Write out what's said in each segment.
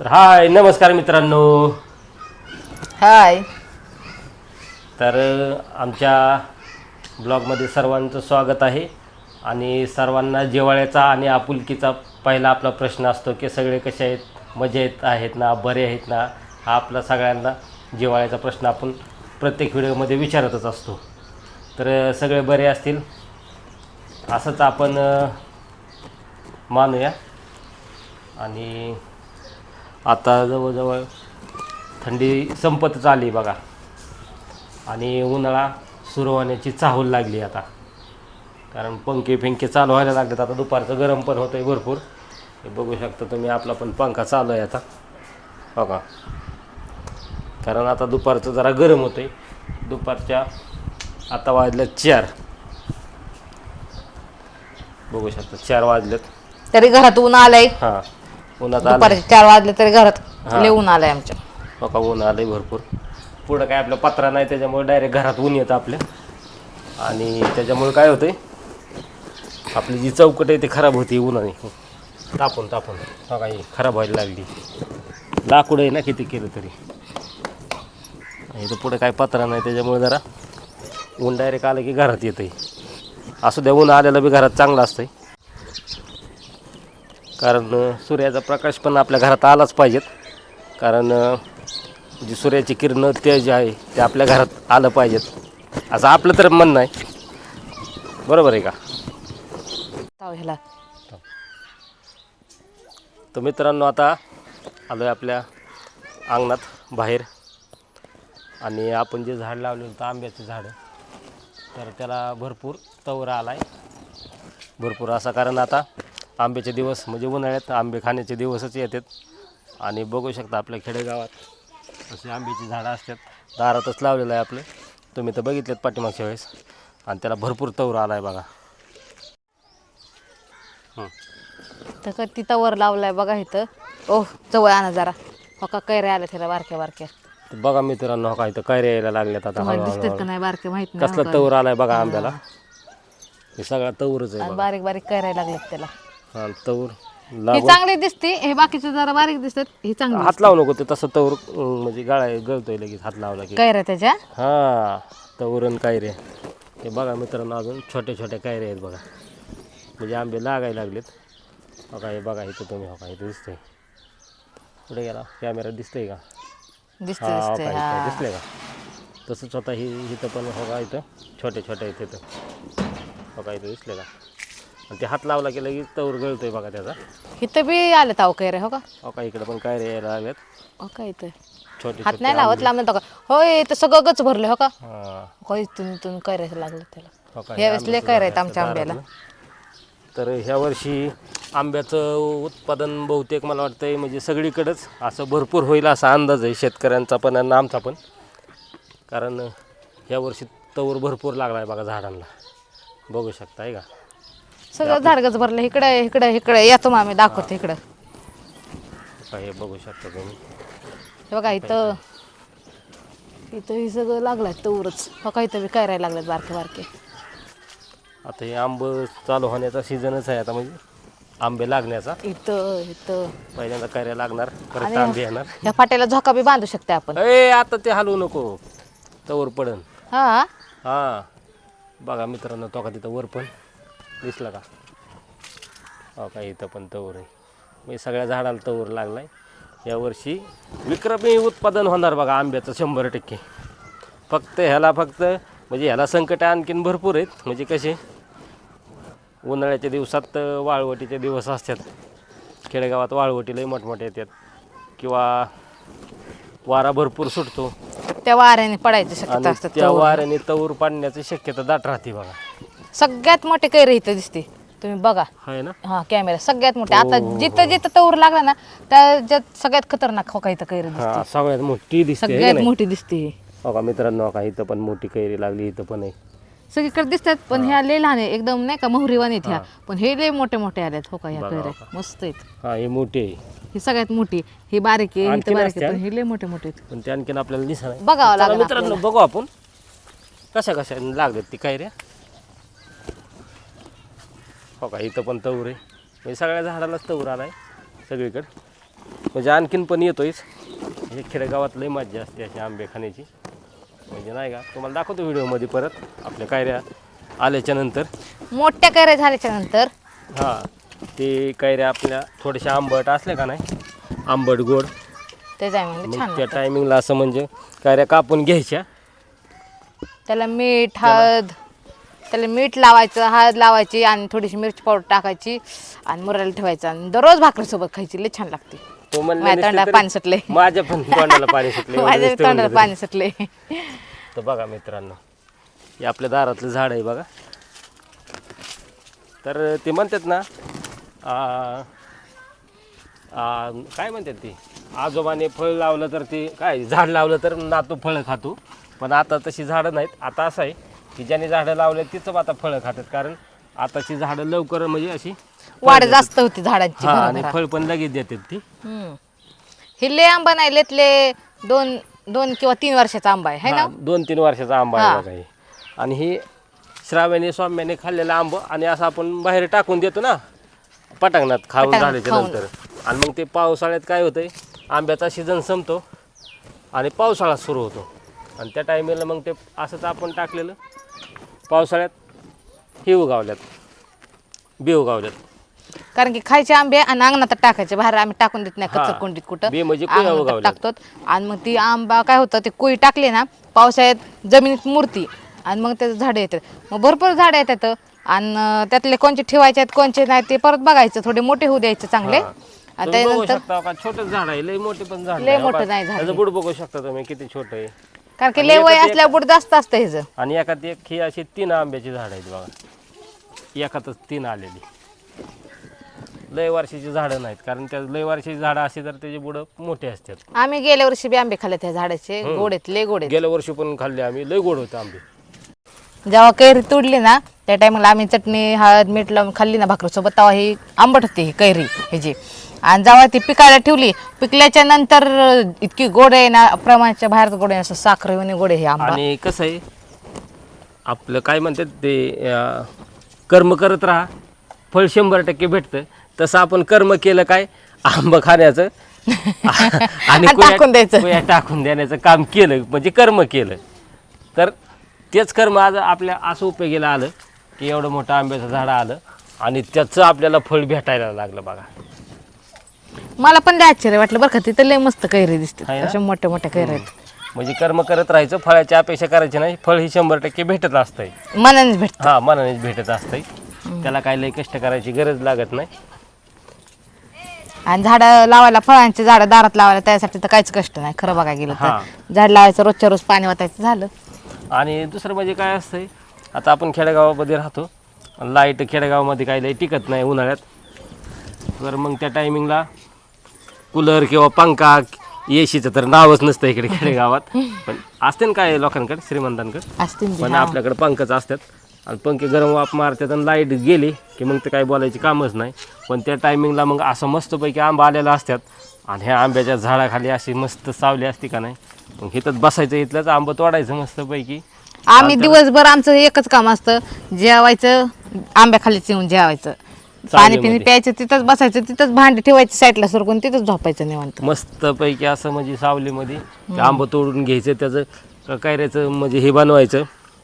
तर हाय नमस्कार मित्रांनो. हाय. तर आमच्या ब्लॉगमध्ये सर्वांचं स्वागत आहे. आणि सर्वांना जिवाळ्याचा आणि आपुलकीचा पहिला आपला प्रश्न असतो की सगळे कसे आहेत? मजेत आहेत ना? बरे आहेत ना? हा आपला सगळ्यांना जिवाळ्याचा प्रश्न आपण प्रत्येक व्हिडिओमध्ये विचारतच असतो. तर सगळे बरे असतील? असंच आपण मानूया. आणि आता जवळजवळ थंडी संपतच आली बघा. आणि उन्हाळा सुरू होण्याची चाहूल लागली आता. कारण पंखे फिंके चालू व्हायला लागलेत. आता दुपारचं गरम पण होतं आहे भरपूर. हे बघू शकता तुम्ही आपला पण पंखा चालू आहे आता. बघा कारण आता दुपारचं जरा गरम होतं आहे दुपारच्या आता वाजल्या चार. बघू शकता चार वाजलेत. तरी घरात ऊन आलंय. हां. उन्हात आलं दुपारचे चार वाजले तरी घरात हा. लय ऊन आलंय आमच्या. बघा ऊन आलंय भरपूर. पुढं काय आपलं पत्रा नाही त्याच्यामुळे डायरेक्ट घरात ऊन येतं आपल्या आणि त्याच्यामुळे काय होतंय आपली जी चौकट आहे ती खराब होती उन्हाने. तापून तापून. बघा ही खराब व्हायला लागली. लाकूड आहे ना किती केलं तरी. इथं पुढे काय पत्रा नाही त्याच्यामुळे जरा ऊन डायरेक्ट आलं की घरात येतंय. असू द्या ऊन आलेलं बी घरात चांगलं असतंय. कारण सूर्याचा प्रकाश पण आपल्या घरात आलाच पाहिजेत. कारण जी सूर्याची किरणं तेज आहे ते आपल्या घरात आलं पाहिजेत. असं आपलं तर म्हणणं आहे. बरोबर आहे का? ह्याला. तर मित्रांनो आता आलो आहे आपल्या अंगणात बाहेर. आणि आपण जे झाड लावलेलं होतं आंब्याचं झाडं तर त्याला भरपूर तवर आला आहे भरपूर असा कारण आता आंब्याचे दिवस म्हणजे उन्हाळ्यात आंबे खाण्याचे दिवसच येतात. आणि बघू शकता आपल्या खेडेगावात अशी आंब्याची झाडं असतात. दारातच लावलेलं आहे आपलं. तुम्ही तर बघितलेत पाठीमागच्या वेळेस. आणि त्याला भरपूर तवर आला आहे बघा. हं. तर का तिथं वर लावलाय बघा इथं. ओह जवळ आणा जरा. हो का कैऱ्या आल्या त्याला बारक्या बारक्या. तर बघा मित्रांनो काय तर काय यायला लागल्यात आता दिसतात का नाही बारके माहीत नाही कसला तवर आलाय बघा आंब्याला. हे सगळा तवरच आहे बारीक बारीक कैऱ्या लागल्यात त्याला. हा तवर ही लागून. चांगली दिसते हे बाकीचे जरा बारीक दिसतात ही चांगली हात लावू नको ते तसं तवर अं, म्हणजे गाळा गळतोय लगेच हात लावला की. कैऱ्या त्याच्या? हा तवरण कायरे हे बघा मित्रांनो अजून छोटे छोटे कायरे आहेत बघा. म्हणजे आंबे लागायला लागलेत. बघा हे बघा इथं तुम्ही बघा इथं दिसतंय. पुढे गेला कॅमेरा दिसतंय का? दिसते हा का हा. इथं दिसले का? तसंच स्वतः ही इथं पण बघा इथं छोटे छोटे आहेत इथं. बघा इथं दिसले का? आणि ते हात लावला की लगेच तवर गळतोय बघा त्याचा. इथं बी आले ताव कैऱ्या हो का? बघा इकडे पण काय रे यायला लागलेत. हो का इथं? छोटे हात नाही लावत लांब का? होय इथं सगळं गच भरलं हो का? हा. हो इथून इथून कैऱ्या लागलं त्याला? हो का, ह्या वेळेस लय आहेत झाड आमच्या आंब्याला. तर ह्या वर्षी आंब्याचं उत्पादन बहुतेक मला वाटतंय म्हणजे सगळीकडेच असं भरपूर होईल असा अंदाज आहे शेतकऱ्यांचा पण आणि आमचा पण. कारण ह्या वर्षी तवर भरपूर लागला आहे बघा झाडांना. बघू शकता आहे का? सगळं झाडगच भरलं. इकडे इकडे इकडे येतो मग आम्ही दाखवतो इकडं. हे बघू शकता तुम्ही. हे बघा इथं इथं हे सगळं लागलंय तवरच. का इथं बी करायला लागलेत बारके बारके. आता हे आंब चालू होण्याचा सीझनच आहे आता म्हणजे. आंबे लागण्याचा. इथं इथं. पहिल्यांदा कार्य लागणार? परत आणि- आंबे येणार. ह्या फाट्याला झोका बी बांधू शकते आपण. ए आता ते हलवू नको. तवर पडन. हा? हां. बघा मित्रांनो तो का तिथं वर पण. दिसला का? हो का इथं पण तवर आहे. म्हणजे सगळ्या झाडाला तवर लागला आहे यावर्षी विक्रमी उत्पादन होणार बघा आंब्याचं शंभर टक्के. फक्त ह्याला फक्त म्हणजे ह्याला संकट आणखीन भरपूर आहेत. म्हणजे कसे? उन्हाळ्याच्या दिवसात वाळवटीचे दिवस असतात. खेडेगावात वाळवटी लई मोठमोठे येतात. किंवा वारा भरपूर सुटतो. त्या वाऱ्याने पडायची शक्यता आणि त्या वाऱ्याने तवर पाडण्याची शक्यता दाट राहते बघा. सगळ्यात मोठे कैरे इथं दिसते. तुम्ही बघा. ना? हा कॅमेरा सगळ्यात मोठे. आता जिथं जिथं तवर लागला ना त्याच्यात सगळ्यात खतरनाक हो का इथं कैरी दिसते. हा सगळ्यात मोठी दिसते है का सगळ्यात नाही? मोठी दिसते. ही. हो का मित्रांनो हो का इथं पण मोठी कैरी लागली इथं पण आहे. सगळीकडे दिसतात पण ह्या लय लहान आहे. एकदम नाही का मोहरीवान आहेत ह्या. पण हे लय मोठे मोठे आल्यात हो का ह्या बघा, कैऱ्या. हो मस्त आहेत. हा ही मोठी आहे. ही सगळ्यात मोठी. ही बारीक आहे ही बारीक आहे असत्या? पण हे लय मोठे मोठे आहेत. पण ते आणखीन आपल्याला दिसणार आहे बघावं चला लागेल मित्रांनो बघू आपण. कशा कशा लागतात ती कैऱ्या? हो का इथं पण तवर आहे. म्हणजे सगळ्या झाडालाच तवर आलाय सगळीकडे. म्हणजे आणखीन पण येतोयच हे खेडेगावात लई मज्जा असते अशी आंबे खाण्याची. म्हणजे नाही का तुम्हाला दाखवतो व्हिडिओमध्ये परत आपल्या कायऱ्या आल्याच्यानंतर. मोठ्या कैऱ्या झाल्याच्यानंतर? हां ते कैऱ्या आपल्या थोड्याशा आंबट असल्या का नाही आंबट गोड. ते जाय म्हणजे छान मग त्या टायमिंगला असं म्हणजे कैऱ्या कापून घ्यायच्या. त्याला मीठ हळद त्याला मीठ लावायचं हळद लावायची आणि थोडीशी मिरची पावडर टाकायची आणि मुरायला ठेवायचं. आणि दररोज भाकरीसोबत खायची लई छान लागते. माझ्या नसते तोंडाला तरी पाणी सुटले माझ्या पण तोंडाला पाणी सुटले माझ्या तोंडाला पाणी सुटले तर बघा मित्रांनो हे आपल्या दारातलं झाड आहे बघा. तर ते म्हणतात ना आ, आ, काय म्हणतात ते? आजोबाने फळ लावलं तर ते काय झाड लावलं तर नातू फळं खातो. पण आता तशी झाडं नाहीत आता असं आहे. की ज्याने झाडं लावले तिचं आता फळं खातात कारण आताची झाडं लवकर म्हणजे अशी वाढ जास्त होती झाडांची हा आणि. फळ पण लगेच देतात ती हम्म. हे ले आंबा नाही लेतले दोन दोन किंवा तीन वर्षाचा आंबा आहे है ना हा, दोन तीन वर्षाचा आंबा हा. आहे बघा हे आणि ही श्राव्याने स्वाम्याने खाल्लेला आंब आणि असं आपण बाहेर टाकून देतो ना पटांगणात खाऊन पटांगणात झाल्याच्या खाऊन. नंतर आणि मग ते पावसाळ्यात काय होतंय आंब्याचा सीझन संपतो आणि पावसाळा सुरू होतो आणि त्या टायमिंगला मग ते असंच आपण टाकलेलं पावसाळ्यात हे उगावल्यात बी उगावल्यात कारण की खायचे आंबे आणि अंगणात टाकायचे बाहेर आम्ही टाकून देत नाही हा. कचर कोंडीत कुठं बी म्हणजे कुया अंगणात उगावल्या. टाकतो आणि मग ती आंबा काय होतं ते कुई टाकली ना पावसाळ्यात जमिनीत मुरती आणि मग त्याचं झाडं येतात मग भरपूर झाडं येतात आणि अं, त्यातले कोणचे ठेवायचे आहेत कोणचे नाही ते परत बघायचं थोडे मोठे होऊ द्यायचे चांगले हा. आणि तुम्ही बघू त्यानंतर शकता का छोटं झाड आहे लय मोठे पण झाड लय नाही. मोठं बघा, नाही झाड त्याचं हे. बुड बघू शकता तुम्ही किती छोटं आहे कारण की लय वय असल्या बुड जास्त असतं ह्याचं. आणि एकात एक ही अशी तीन आंब्याची झाड आहेत बघा. एकातच तीन आलेली. लय वर्षाची झाडं नाहीत कारण त्या लय वर्षाची झाडं असली तर त्याची बुडं मोठे असतात. आम्ही गेल्या वर्षी बी आंबे खाल्ले त्या झाडाचे. गोडेत लय गोडेत गेल्या वर्षी पण खाल्ले आम्ही लय गोड होते आंबे. जेव्हा कैरी तुडली ना त्या टायमाला आम्ही चटणी हळद मीठ लावून खाल्ली ना भाकरीसोबत तेव्हा ही आंबट होती ही कैरी ह्याची आणि जेव्हा ती पिकायला ठेवली पिकल्याच्या नंतर इतकी गोड आहे ना प्रमाणाच्या बाहेर गोड आहे असं साखर येऊन गोड आहे हे आंबा. आणि कसं आहे आपलं काय म्हणतात ते अं, कर्म करत राहा फळ शंभर टक्के भेटतं. तसं आपण कर्म केलं काय आंबं खाण्याचं. आणि आणि कुया- टाकून द्यायचं. कुया टाकून देण्याचं काम केलं म्हणजे कर्म केलं. तर तेच कर्म आज आपल्या असं उपयोगीला आलं की एवढं मोठं आंब्याचं झाड आलं आणि त्याचं आपल्याला फळ भेटायला लागलं बघा. मला पण लय आश्चर्य वाटलं बरं का तिथं लय मस्त कैरी दिसते. आहे ना? अशा मोठ्या मोठ्या कैऱ्या आहेत. म्हणजे कर्म करत राहायचं फळाची अपेक्षा करायची नाही फळ ही शंभर टक्के भेटत असतंय. मनानेच भेटत. हा मनानेच भेटत असतंय. त्याला काही लई कष्ट करायची गरज लागत नाही. आणि झाडं लावायला फळांची झाडं दारात लावायला त्यासाठी तर काहीच कष्ट नाही. खरं बघायला गेलं हा. तर झाड लावायचं रोजच्या रोज पाणी वाटायचं झालं. आणि दुसरं म्हणजे काय असतंय आता आपण खेडेगावामध्ये राहतो लाइट खेडेगावामध्ये काही लई टिकत नाही उन्हाळ्यात. तर मग त्या टायमिंगला कूलर किंवा पंखा एसीचं तर नावच नसतं इकडे खेडेगावात पण असते ना काय लोकांकडे श्रीमंतांकडे? असतील पण आपल्याकडे पंखच असतात. आणि पंखे गरम वाफ मारतात आणि लाइट गेली की मग ते काही बोलायची कामच नाही. पण त्या टायमिंगला मग असं मस्तपैकी आंबा आलेला असतात. आणि ह्या आंब्याच्या झाडाखाली अशी मस्त सावली असते का नाही? मग इथंच बसायचं इथलंच आंबं तोडायचं मस्तपैकी. आम्ही दिवसभर आमचं एकच काम असतं जेवायचं आंब्याखालीच येऊन जेवायचं. पाणी पिणी प्यायचं तिथंच बसायचं तिथंच भांडी ठेवायची साईडला सरकून तिथंच झोपायचं निवांत. मस्तपैकी असं म्हणजे सावलीमध्ये ते आंबं तोडून घ्यायचं त्याचं कैऱ्याचं म्हणजे हे बनवायचं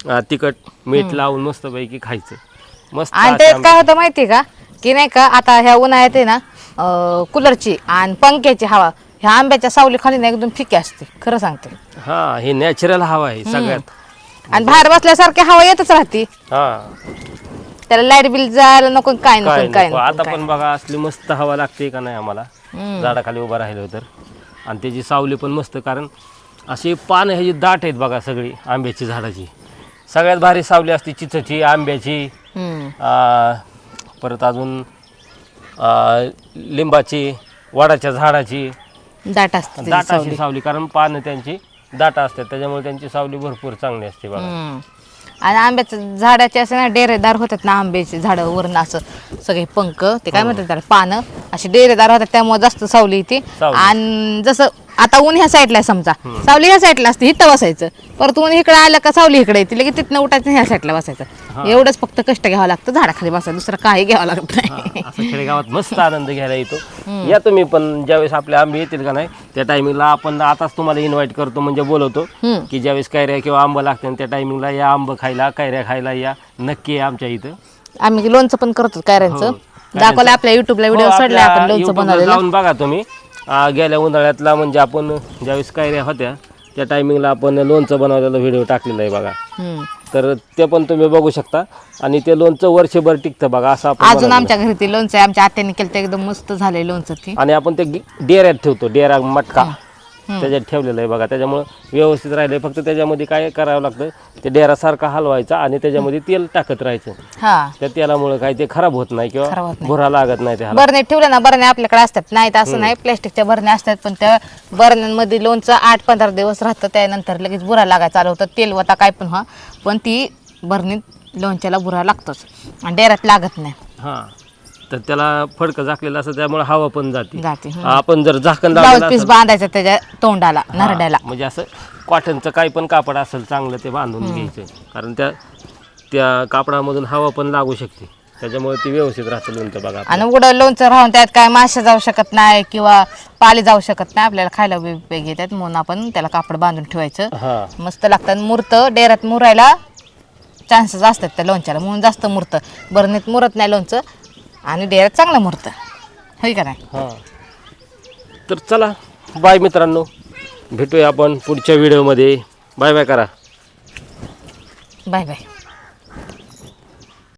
अं, तिखट मीठ लावून मस्तपैकी खायचं. मस्त आणि असे त्यात आंबे. काय होतं माहिती का? की नाही का आता ह्या उन्हाळ्यात आहे ना अं, कूलरची आणि पंख्याची हवा ह्या आंब्याच्या सावली खाली ना एकदम फिकी असते खरं सांगते. हा हे नॅचरल हवा आहे सगळ्यात. आणि बाहेर बसल्यासारखी हवा येतच राहते. हा. त्याला लाइट बिल जायला नको काय नको काय काय नको. नको आता काय पण बघा असली मस्त हवा लागते का नाही आम्हाला? झाडाखाली उभं राहिलो तर. आणि त्याची सावली पण मस्त कारण अशी पानं ह्याची दाट आहेत बघा सगळी आंब्याची झाडाची. सगळ्यात भारी सावली असते चिचची आंब्याची. हम्म. आ, परत अजून आ, लिंबाची वडाच्या झाडाची. दाट असते त्याची दाट सावली. अशी सावली कारण पानं त्यांची दाट असतात. त्याच्यामुळे त्यांची सावली भरपूर चांगली असते बघा. हम्म. आणि आंब्याचं झाडाचे असे ना डेरेदार होतात ना आंब्याची झाडं वरून असं सगळे पंख ते काय म्हणतात त्याला पानं अशी डेरेदार होतात त्यामुळे जास्त सावली येते सावली. आणि जसं आता ऊन ह्या साईडला आहे समजा. सावली ह्या साईडला असते इथं बसायचं. परत ऊन इकडे आलं का सावली इकडे येते लगेच तिथनं उठायचं ह्या साईडला बसायचं. एवढंच फक्त कष्ट घ्यावं लागतं झाडाखाली बसायचं दुसरं काही घ्यावं लागत नाही. असं खेडेगावात मस्त आनंद घ्यायला येतो. या तुम्ही पण ज्यावेळेस आपले आंबे येतील का नाही त्या टायमिंगला आपण आताच तुम्हाला इन्व्हाइट करतो म्हणजे बोलवतो. की ज्यावेळेस कैऱ्या किंवा आंबा लागते त्या टायमिंगला या आंब खायला कैऱ्या खायला या. नक्की आमच्या इथं. आम्ही लोणचं पण करतो कायऱ्यांचं हो. दाखवलं आपल्या युट्यूबला व्हिडिओ आपल्या आपण लोणचं YouTube ला बनवलेलं. जाऊन बघा तुम्ही. आ, गेल्या उन्हाळ्यातला म्हणजे आपण ज्यावेळेस कैऱ्या होत्या त्या टायमिंगला आपण लोणचं बनवलेला व्हिडिओ टाकलेला आहे बघा. हम्म. तर ते पण तुम्ही बघू शकता आणि ते लोणचं वर्षभर टिकतं बघा असं आपण अजून बनवलेलं. आमच्या घरी ते लोणचं आहे. आमच्या आत्याने केलं ते एकदम मस्त झालंय लोणचं ते. आहे. आणि आपण ते डेऱ्यात ठेवतो डेरा मटका. त्याच्यात ठेवलेलं आहे बघा. त्याच्यामुळं व्यवस्थित राहिले फक्त त्याच्यामध्ये काय करावं लागतं ते डेरासारखा हलवायचा आणि त्याच्यामध्ये तेल टाकत राहायचं. हा. त्या तेलामुळे काय ते खराब होत नाही खराब किंवा होत नाही. भुरा लागत नाही त्याला बरणे ठेवलं ना बरणे आपल्याकडे असतात. नाही असं नाही प्लॅस्टिकच्या बरण्या असतात पण त्या बरण्यांमध्ये लोणचं आठ पंधरा दिवस राहतं. त्यानंतर लगेच बुरा लागायला चालू होतं. तेल वता काय पण हा. पण ती बरणीत लोणच्याला बुरा लागतोच. आणि डेऱ्यात लागत नाही. हां. तर त्याला फडकं झाकलेलं असतं त्यामुळे हवा पण जाते. जाते हं. आपण जर झाकण ब्लाऊज लावलेलं पीस असेल- बांधायचं त्याच्या तोंडाला नरड्याला. हां, म्हणजे असं कॉटनचं काही पण कापड असेल चांगलं ते बांधून घ्यायचं. कारण त्या त्या कापडामधून हवा पण लागू शकते. त्याच्यामुळे ती व्यवस्थित राहतं लोणचं बघा आणि उघडं लोणचं राहून त्यात काय माश्या जाऊ शकत नाही किंवा पाली जाऊ शकत नाही आपल्याला खायला वेग येतात म्हणून आपण त्याला कापड बांधून ठेवायचं. हां. मस्त लागतात मुरत डेऱ्यात मुरायला चान्सेस असतात त्या लोणच्याला म्हणून जास्त मुरतं. बरणीत मुरत नाही लोणचं आणि डेऱ्यात चांगलं मुरतं होय का नाही? हां. तर चला बाय मित्रांनो. भेटूया आपण पुढच्या व्हिडिओमध्ये. बाय बाय करा. Bye bye.